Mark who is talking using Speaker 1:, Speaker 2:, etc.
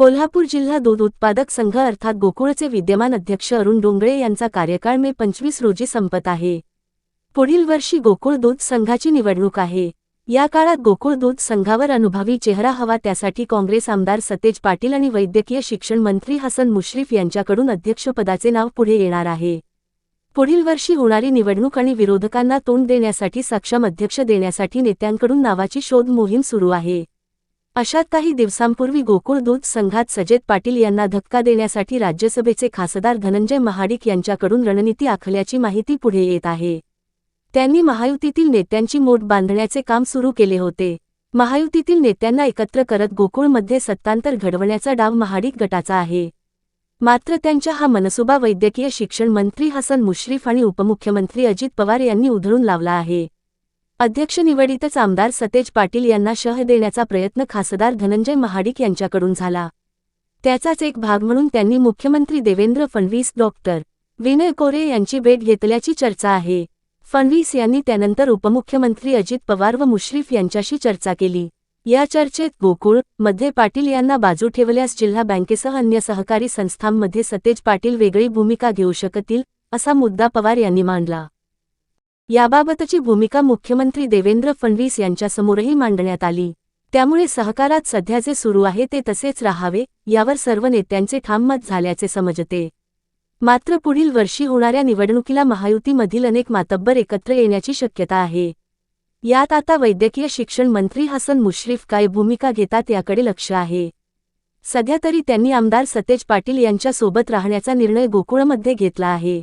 Speaker 1: कोल्हापूर जिल्हा दूध उत्पादक संघ अर्थात गोकुळचे विद्यमान अध्यक्ष अरुण डोंगळे यांचा कार्यकाळ मे पंचवीस रोजी संपत आहे. पुढील वर्षी गोकुळ दूध संघाची निवडणूक आहे. या काळात गोकुळ दूध संघावर अनुभवी चेहरा हवा त्यासाठी काँग्रेस आमदार सतेज पाटील आणि वैद्यकीय शिक्षण मंत्री हसन मुश्रीफ यांच्याकडून अध्यक्षपदाचे नाव पुढे येणार आहे. पुढील वर्षी होणारी निवडणूक आणि विरोधकांना तोंड देण्यासाठी सक्षम अध्यक्ष देण्यासाठी नेत्यांकडून नावाची शोध मोहीम सुरू आहे. अशात काही दिवसांपूर्वी गोकुळ दूध संघात सजेत पाटील यांना धक्का देण्यासाठी राज्यसभेचे खासदार धनंजय महाडिक यांच्याकडून रणनीती आखल्याची माहिती पुढे येत आहे. त्यांनी महायुतीतील नेत्यांची मोठ बांधण्याचे काम सुरू केले होते. महायुतीतील नेत्यांना एकत्र करत गोकुळमध्ये सत्तांतर घडवण्याचा डाव महाडिक गटाचा आहे. मात्र त्यांच्या हा मनसुबा वैद्यकीय शिक्षण मंत्री हसन मुश्रीफ आणि उपमुख्यमंत्री अजित पवार यांनी उधळून लावला आहे. अध्यक्ष निवडीतच आमदार सतेज पाटील यांना शह देण्याचा प्रयत्न खासदार धनंजय महाडिक यांच्याकडून झाला. त्याचाच एक भाग म्हणून त्यांनी मुख्यमंत्री देवेंद्र फडणवीस डॉक्टर विनय कोरे यांची भेट घेतल्याची चर्चा आहे. फडणवीस यांनी त्यानंतर उपमुख्यमंत्री अजित पवार व मुश्रीफ यांच्याशी चर्चा केली. या चर्चेत गोकुळमध्ये पाटील यांना बाजू ठेवल्यास जिल्हा बँकेसह अन्य सहकारी संस्थांमध्ये सतेज पाटील वेगळी भूमिका घेऊ शकतील असा मुद्दा पवार यांनी मांडला. याबाबतची भूमिका मुख्यमंत्री देवेंद्र फडणवीस यांच्यासमोरही मांडण्यात आली. त्यामुळे सहकारात सध्या जे सुरू आहे ते तसेच राहावे यावर सर्व नेत्यांचे ठाम मत झाल्याचे समजते. मात्र पुढील वर्षी होणाऱ्या निवडणुकीला महायुतीमधील अनेक मातब्बर एकत्र येण्याची शक्यता आहे. यात आता वैद्यकीय शिक्षण मंत्री हसन मुश्रीफ काय भूमिका घेतात याकडे लक्ष आहे. सध्या तरी त्यांनी आमदार सतेज पाटील यांच्यासोबत राहण्याचा निर्णय गोकुळमध्ये घेतला आहे.